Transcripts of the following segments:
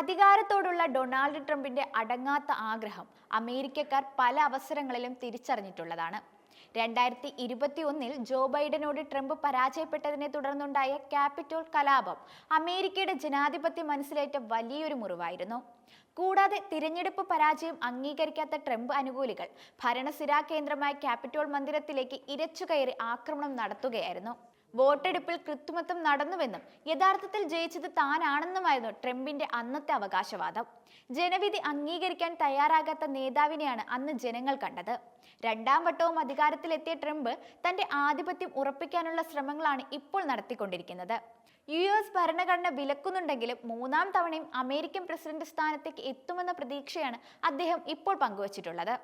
അധികാരത്തോടുള്ള Donald ട്രംപിന്റെ അടങ്ങാത്ത ആഗ്രഹം അമേരിക്കക്കാർ പല അവസരങ്ങളിലും തിരിച്ചറിഞ്ഞിട്ടുള്ളതാണ്. രണ്ടായിരത്തി ഇരുപത്തി ഒന്നിൽ ജോ ബൈഡനോട് ട്രംപ് പരാജയപ്പെട്ടതിനെ തുടർന്നുണ്ടായ ക്യാപിറ്റോൾ കലാപം അമേരിക്കയുടെ ജനാധിപത്യ മനസ്സിലേറ്റ വലിയൊരു മുറിവായിരുന്നു. കൂടാതെ തിരഞ്ഞെടുപ്പ് പരാജയം അംഗീകരിക്കാത്ത ട്രംപ് അനുകൂലികൾ ഭരണസിരാ കേന്ദ്രമായ ക്യാപിറ്റോൾ മന്ദിരത്തിലേക്ക് ഇരച്ചു കയറി ആക്രമണം നടത്തുകയായിരുന്നു. വോട്ടെടുപ്പിൽ കൃത്രിമത്വം നടന്നുവെന്നും യഥാർത്ഥത്തിൽ ജയിച്ചത് താനാണെന്നുമായിരുന്നു ട്രംപിന്റെ അന്നത്തെ അവകാശവാദം. ജനവിധി അംഗീകരിക്കാൻ തയ്യാറാകാത്ത നേതാവിനെയാണ് അന്ന് ജനങ്ങൾ കണ്ടത്. രണ്ടാം വട്ടവും അധികാരത്തിലെത്തിയ ട്രംപ് തന്റെ ആധിപത്യം ഉറപ്പിക്കാനുള്ള ശ്രമങ്ങളാണ് ഇപ്പോൾ നടത്തിക്കൊണ്ടിരിക്കുന്നത്. യു എസ് ഭരണഘടന വിലക്കുന്നുണ്ടെങ്കിലും മൂന്നാം തവണയും അമേരിക്കൻ പ്രസിഡന്റ് സ്ഥാനത്തേക്ക് എത്തുമെന്ന പ്രതീക്ഷയാണ് അദ്ദേഹം ഇപ്പോൾ പങ്കുവച്ചിട്ടുള്ളത്.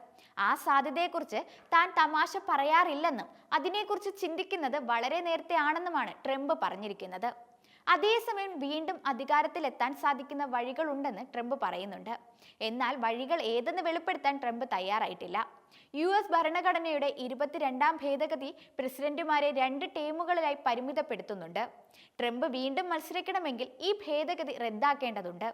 ആ സാധ്യതയെക്കുറിച്ച് താൻ തമാശ പറയാറില്ലെന്നും അതിനെക്കുറിച്ച് ചിന്തിക്കുന്നത് വളരെ നേരത്തെ ആണെന്നുമാണ് ട്രംപ് പറഞ്ഞിരിക്കുന്നത്. അതേസമയം വീണ്ടും അധികാരത്തിലെത്താൻ സാധിക്കുന്ന വഴികളുണ്ടെന്ന് ട്രംപ് പറയുന്നുണ്ട്. എന്നാൽ വഴികൾ ഏതെന്ന് വെളിപ്പെടുത്താൻ ട്രംപ് തയ്യാറായിട്ടില്ല. യു എസ് ഭരണഘടനയുടെ ഇരുപത്തിരണ്ടാം ഭേദഗതി പ്രസിഡന്റുമാരെ രണ്ട് ടീമുകളിലായി പരിമിതപ്പെടുത്തുന്നുണ്ട്. ട്രംപ് വീണ്ടും മത്സരിക്കണമെങ്കിൽ ഈ ഭേദഗതി റദ്ദാക്കേണ്ടതുണ്ട്.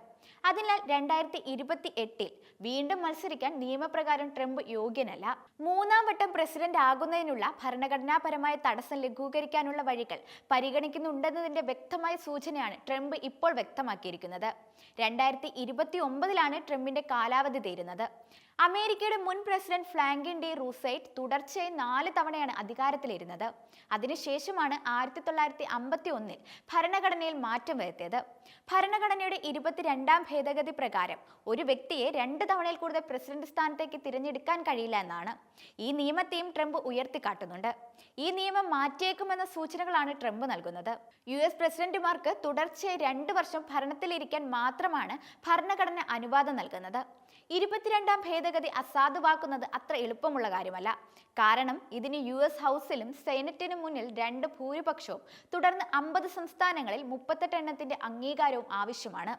അതിനാൽ രണ്ടായിരത്തി ഇരുപത്തി എട്ടിൽ വീണ്ടും മത്സരിക്കാൻ നിയമപ്രകാരം ട്രംപ് യോഗ്യനല്ല. മൂന്നാം വട്ടം പ്രസിഡന്റ് ആകുന്നതിനുള്ള ഭരണഘടനാപരമായ തടസ്സം ലഘൂകരിക്കാനുള്ള വഴികൾ പരിഗണിക്കുന്നുണ്ടെന്നതിന്റെ വ്യക്തമായ സൂചനയാണ് ട്രംപ് ഇപ്പോൾ വ്യക്തമാക്കിയിരിക്കുന്നത്. രണ്ടായിരത്തി ഇരുപത്തി ഒമ്പതിലാണ് ട്രംപിന്റെ കാലാവധി തീരുന്നത്. അമേരിക്കയുടെ മുൻ പ്രസിഡന്റ് ഫ്ലാങ്കിൻ ഡി റൂസൈറ്റ് തുടർച്ചയായി നാല് തവണയാണ് അധികാരത്തിലിരുന്നത്. അതിനുശേഷമാണ് ആയിരത്തി തൊള്ളായിരത്തി അമ്പത്തി ഒന്നിൽ ഭരണഘടനയിൽ മാറ്റം വരുത്തിയത്. ഭരണഘടനയുടെ ഇരുപത്തിരണ്ടാം ഭേദഗതി പ്രകാരം ഒരു വ്യക്തിയെ രണ്ട് തവണയിൽ കൂടുതൽ പ്രസിഡന്റ് സ്ഥാനത്തേക്ക് തിരഞ്ഞെടുക്കാൻ കഴിയില്ല എന്നാണ് ഈ നിയമത്തെയും ട്രംപ് ഉയർത്തിക്കാട്ടുന്നുണ്ട്. ഈ നിയമം മാറ്റിയേക്കുമെന്ന സൂചനകളാണ് ട്രംപ് നൽകുന്നത്. യു എസ് പ്രസിഡന്റുമാർക്ക് തുടർച്ചയായി രണ്ട് വർഷം ഭരണത്തിലിരിക്കാൻ മാത്രമാണ് ഭരണഘടന അനുവാദം നൽകുന്നത്. ഇരുപത്തിരണ്ടാം ഭേദഗതി അസാധുവാക്കുന്നത് അത്ര എളുപ്പമുള്ള കാര്യമല്ല. കാരണം ഇതിന് യു എസ് ഹൗസിലും സെനറ്റിനും മുന്നിൽ രണ്ട് ഭൂരിപക്ഷവും തുടർന്ന് അമ്പത് സംസ്ഥാനങ്ങളിൽ മുപ്പത്തെട്ട് എണ്ണത്തിന്റെ അംഗീകാരവും ആവശ്യമാണ്.